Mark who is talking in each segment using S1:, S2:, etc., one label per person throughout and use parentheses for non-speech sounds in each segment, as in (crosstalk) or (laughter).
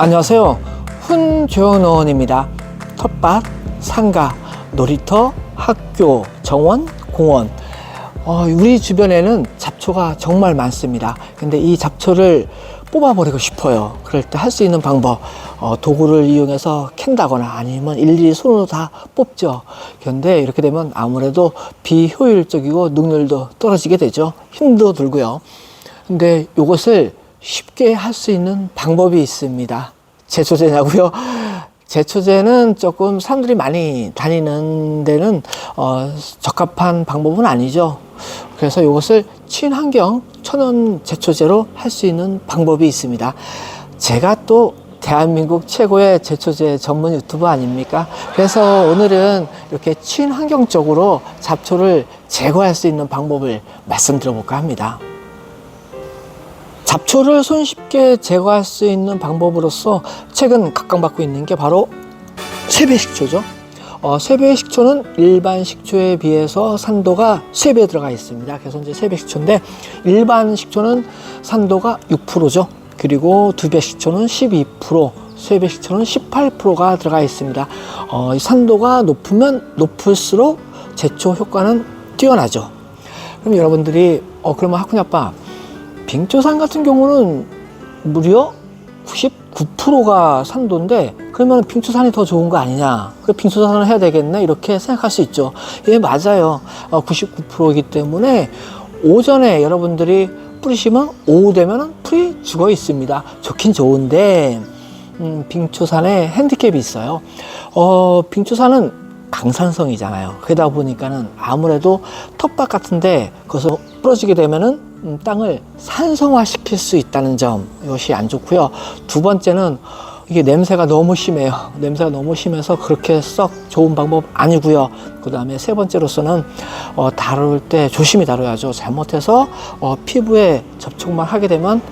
S1: 안녕하세요. 훈조영농원입니다. 텃밭, 상가, 놀이터, 학교, 정원, 공원. 어, 우리 주변에는 잡초가 정말 많습니다. 근데 이 잡초를 뽑아버리고 싶어요. 그럴 때 할 수 있는 방법, 어, 도구를 이용해서 캔다거나 아니면 일일이 손으로 다 뽑죠. 그런데 이렇게 되면 아무래도 비효율적이고 능률도 떨어지게 되죠. 힘도 들고요. 근데 이것을 쉽게 할 수 있는 방법이 있습니다. 제초제냐고요? 제초제는 (laughs) 조금 사람들이 많이 다니는 데는 어, 적합한 방법은 아니죠. 그래서 이것을 친환경 천연 제초제로 할 수 있는 방법이 있습니다. 제가 또 대한민국 최고의 제초제 전문 유튜버 아닙니까? 그래서 오늘은 이렇게 친환경적으로 잡초를 제거할 수 있는 방법을 말씀드려 볼까 합니다. 잡초를 손쉽게 제거할 수 있는 방법으로서 최근 각광받고 있는 게 바로 세배 식초죠. 어, 세배 식초는 일반 식초에 비해서 산도가 3배 들어가 있습니다. 그래서 이제 세배 식초인데 일반 식초는 산도가 6%죠. 그리고 두배 식초는 12%, 세배 식초는 18%가 들어가 있습니다. 어, 이 산도가 높으면 높을수록 제초 효과는 뛰어나죠. 그럼 여러분들이 어 그러면 학훈이 아빠 빙초산 같은 경우는 무려 99%가 산도인데 그러면 빙초산이 더 좋은 거 아니냐? 그 빙초산을 해야 되겠네? 이렇게 생각할 수 있죠. 예 맞아요. 어, 99%이기 때문에 오전에 여러분들이 뿌리시면 오후 되면 풀이 죽어 있습니다. 좋긴 좋은데 음, 빙초산에 핸디캡이 있어요. 어, 빙초산은 강산성이잖아요. 그러다 보니까는 아무래도 텃밭 같은데 거기서 부러지게 되면은 음, 땅을 산성화 시킬 수 있다는 점 이것이 안 좋고요. 두 번째는 이게 냄새가 너무 심해요. 냄새가 너무 심해서 그렇게 썩 좋은 방법 아니고요. 그 다음에 세 번째로서는 어, 다룰 때 조심히 다뤄야죠. 잘못해서 어, 피부에 접촉만 하게 되면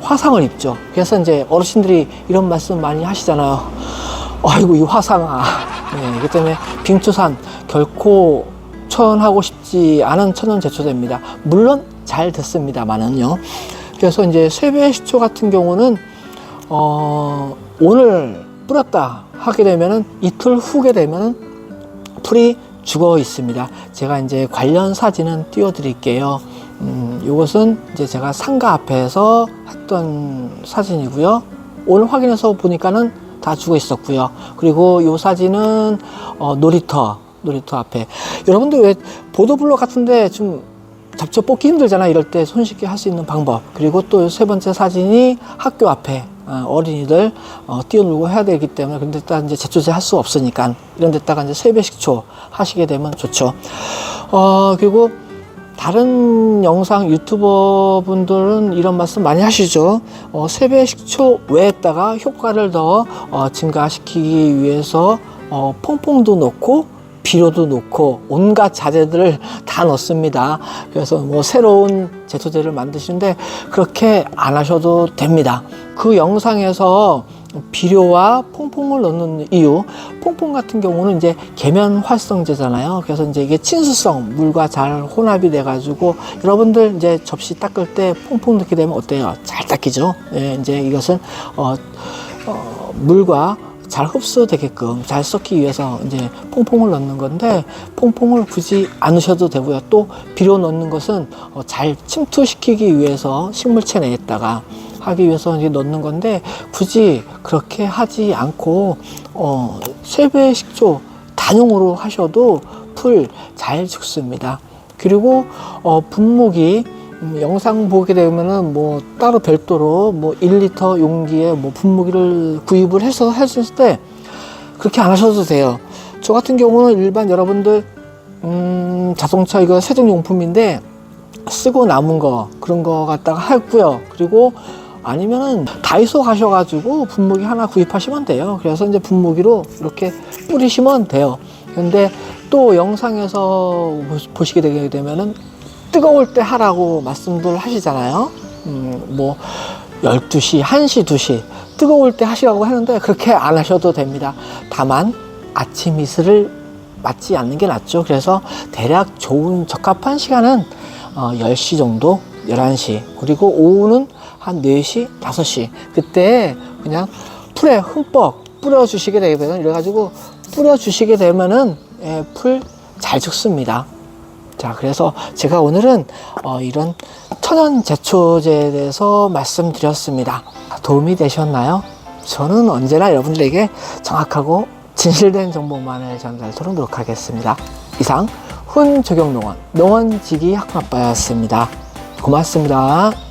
S1: 화상을 입죠. 그래서 이제 어르신들이 이런 말씀 많이 하시잖아요. 아이고 이 화상아. 네, 이기 때문에 빙초산 결코 천하고 싶지 않은 천연 제초제입니다. 물론 잘 됐습니다만은요. 그래서 이제 쇠배식초 같은 경우는 어, 오늘 뿌렸다 하게 되면은 이틀 후게 되면은 풀이 죽어 있습니다. 제가 이제 관련 사진은 띄워드릴게요. 음, 이것은 이제 제가 상가 앞에서 했던 사진이고요. 오늘 확인해서 보니까는 다 죽어 있었고요. 그리고 이 사진은 어, 놀이터, 놀이터 앞에. 여러분들 왜 보도블록 같은데 좀 잡초 뽑기 힘들잖아. 이럴 때 손쉽게 할 수 있는 방법. 그리고 또 세 번째 사진이 학교 앞에 어, 어린이들 어, 뛰어놀고 해야 되기 때문에 근데 딱 이제 제초제 할 수 없으니까 이런 데다가 이제 세배 식초 하시게 되면 좋죠. 어, 그리고 다른 영상 유튜버 분들은 이런 말씀 많이 하시죠. 어, 세배 식초 외에다가 효과를 더 어, 증가시키기 위해서 어, 퐁퐁도 넣고 비료도 넣고 온갖 자재들을 다 넣습니다. 그래서 뭐 새로운 제초제를 만드시는데 그렇게 안 하셔도 됩니다. 그 영상에서 비료와 퐁퐁을 넣는 이유, 퐁퐁 같은 경우는 이제 계면 활성제잖아요. 그래서 이제 이게 친수성 물과 잘 혼합이 돼 가지고 여러분들 이제 접시 닦을 때 퐁퐁 넣게 되면 어때요? 잘 닦이죠. 예, 이제 이것은 어, 어, 물과 잘 흡수되게끔 잘 섞기 위해서 이제 퐁퐁을 넣는 건데 퐁퐁을 굳이 않으셔도 되고요. 또 비료 넣는 것은 어, 잘 침투시키기 위해서 식물체 내에다가 하기 위해서 이제 넣는 건데 굳이 그렇게 하지 않고 어, 세배 식초 단용으로 하셔도 풀 잘 죽습니다. 그리고 어, 분무기 음, 영상 보게 되면은 뭐 따로 별도로 뭐 1리터 용기에 뭐 분무기를 구입을 해서 했을 때 그렇게 안 하셔도 돼요. 저 같은 경우는 일반 여러분들 음, 자동차 이거 세정용품인데 쓰고 남은 거 그런 거 갖다가 했고요. 그리고 아니면은 다이소 가셔가지고 분무기 하나 구입하시면 돼요. 그래서 이제 분무기로 이렇게 뿌리시면 돼요. 근데 또 영상에서 보시게 되게 되면은 뜨거울 때 하라고 말씀들 하시잖아요. 음, 뭐 12시, 1시, 2시 뜨거울 때 하시라고 하는데 그렇게 안 하셔도 됩니다. 다만 아침 이슬을 맞지 않는 게 낫죠. 그래서 대략 좋은 적합한 시간은 어, 10시 정도, 11시. 그리고 오후는 한 4시, 5시. 그때 그냥 풀에 흠뻑 뿌려주시게 되면 이래가지고 뿌려주시게 되면은 예, 풀잘 죽습니다. 자, 그래서 제가 오늘은 어, 이런 천연 제초제에 대해서 말씀드렸습니다. 도움이 되셨나요? 저는 언제나 여러분들에게 정확하고 진실된 정보만을 전달토록 노력하겠습니다. 이상 훈 조경농원 농원지기 학마빠였습니다. 고맙습니다.